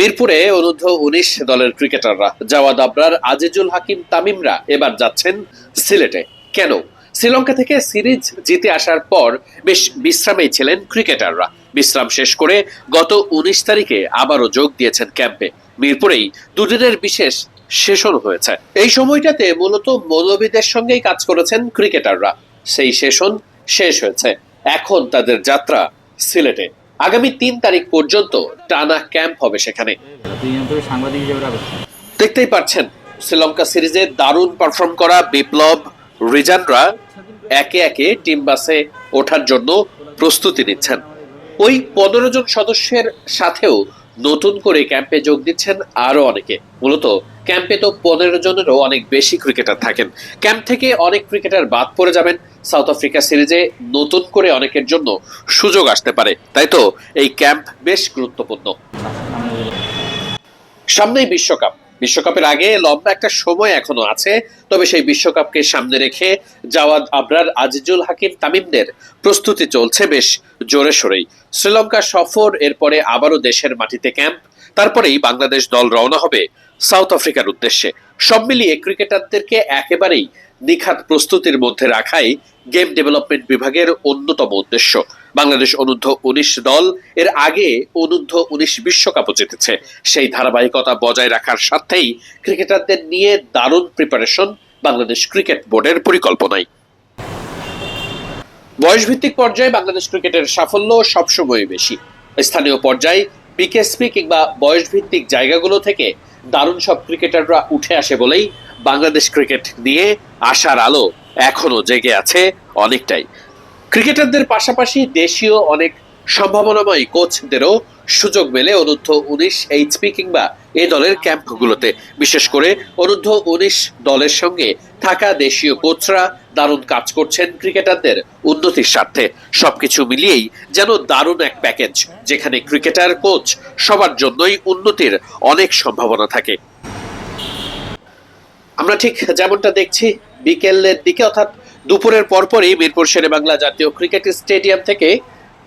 মিরপুরে অনূর্ধ্ব উনিশ দলের ক্রিকেটাররা। জাওয়াদ আবরার, আজিজুল হাকিম, তামিমরা এবার যাচ্ছেন সিলেটে। কেন? শ্রীলঙ্কা থেকে সিরিজ জিতে আসার পর বেশ বিশ্রামেই ছিলেন ক্রিকেটাররা। বিশ্রাম শেষ করে গত উনিশ তারিখে আবারও যোগ দিয়েছেন ক্যাম্পে। মিরপুরেই দুদিনের বিশেষ সেশন হয়েছে। এই সময়টাতে মূলত মৌলবীদের সঙ্গেই কাজ করেছেন ক্রিকেটাররা। সেই সেশন শেষ হয়েছে। এখন তাদের যাত্রা সিলেটে। আগামী তিন তারিখ পর্যন্ত টানা ক্যাম্প হবে সেখানে। দেখতেই পাচ্ছেন, শ্রীলঙ্কা সিরিজে দারুণ পারফর্ম করা বিপ্লব রিজানরা একে একে টিম বাসে ওঠার জন্য প্রস্তুতি নিচ্ছেন। ওই পনেরো জন সদস্যের সাথেও নতুন করে ক্যাম্পে যোগ দিচ্ছেন আরও অনেকে। মূলত ক্যাম্পে তো পনেরো জনেরও অনেক বেশি ক্রিকেটার থাকেন। ক্যাম্প থেকে অনেক ক্রিকেটার বাদ পড়ে যাবেন। সাউথ আফ্রিকা সিরিজে নতুন করে অনেকের জন্য সুযোগ আসতে পারে। তাই তো এই ক্যাম্প বেশ গুরুত্বপূর্ণ। সামনেই বিশ্বকাপ। বিশ্বকাপের আগে লম্বা একটা সময় এখনও আছে, তবে সেই বিশ্বকাপকে সামনে রেখে জাওয়াদ আবরার, আজিজুল হাকিম, তামিমদের প্রস্তুতি চলছে বেশ জোরে সোরেই। শ্রীলঙ্কা সফর, এরপরে আবারও দেশের মাটিতে ক্যাম্প, তারপরেই বাংলাদেশ দল রওনা হবে সাউথ আফ্রিকার উদ্দেশ্যে। সব মিলিয়ে ক্রিকেটারদেরকে একেবারেই নিখাত প্রস্তুতির মধ্যে রাখাই গেম ডেভেলপমেন্ট বিভাগের অন্যতম উদ্দেশ্য। বাংলাদেশ অনূর্ধ্ব উনিশ দল এর আগে অনূর্ধ্ব উনিশ বিশ্বকাপও জিতেছে। সেই ধারাবাহিকতা বজায় রাখার সাথেই ক্রিকেটারদের নিয়ে দারুণ প্রিপারেশন বাংলাদেশ ক্রিকেট বোর্ডের পরিকল্পনায়। বয়সভিত্তিক পর্যায়ে বাংলাদেশ ক্রিকেটের সাফল্য সবসময় বেশি। স্থানীয় পর্যায়ে বিকেএসপি কিংবা বয়সভিত্তিক জায়গাগুলো থেকে দারুণ সব ক্রিকেটাররা উঠে আসে বলেই বাংলাদেশ ক্রিকেট নিয়ে আশার আলো এখনও জেগে আছে অনেকটাই। ক্রিকেটারদের পাশাপাশি দেশীয় অনেক সম্ভাবনাময় কোচদেরও সুযোগ মেলে অনূর্ধ্ব উনিশ এইচপি কিংবা এ দলের ক্যাম্পগুলোতে। বিশেষ করে অনূর্ধ্ব উনিশ দলের সঙ্গে থাকা দেশীয় কোচরা দারুণ কাজ করছেন ক্রিকেটারদের উন্নতির স্বার্থে। সবকিছু মিলিয়েই যেন দারুণ এক প্যাকেজ যেখানে ক্রিকেটার কোচ সবার জন্যই উন্নতির অনেক সম্ভাবনা থাকে। আমরা ঠিক যেমনটা দেখছি, বিকেলের দিকে অর্থাৎ দুপুরের পরপরই মিরপুর শেরেবাংলা জাতীয় ক্রিকেট স্টেডিয়াম থেকে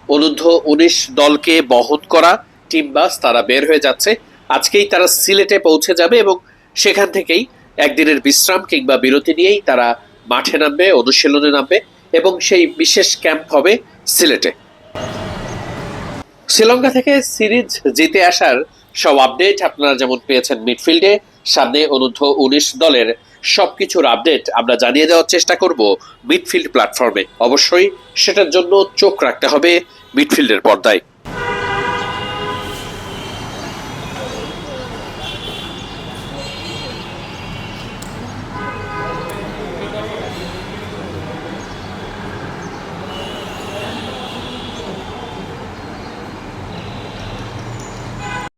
অনূর্ধ্ব উনিশ দলকে বহন করা টিম বাস তারা বের হয়ে যাচ্ছে। আজকেই তারা সিলেটে পৌঁছে যাবে এবং সেখান থেকেই একদিনের বিশ্রাম কিংবা বিরতি নিয়েই তারা মাঠে নামবে, অনুশীলনে নামবে এবং সেই বিশেষ ক্যাম্প হবে সিলেটে। শ্রীলঙ্কা থেকে সিরিজ জিতে আসার সব আপডেট আপনারা যেমন পেয়েছেন মিডফিল্ডে, সামনে অনূর্ধ্ব উনিশ দলের সবকিছুর আপডেট আমরা জানিয়ে দেওয়ার চেষ্টা করব মিডফিল্ড প্ল্যাটফর্মে। অবশ্যই সেটার জন্য চোখ রাখতে হবে মিডফিল্ডের পর্দায়।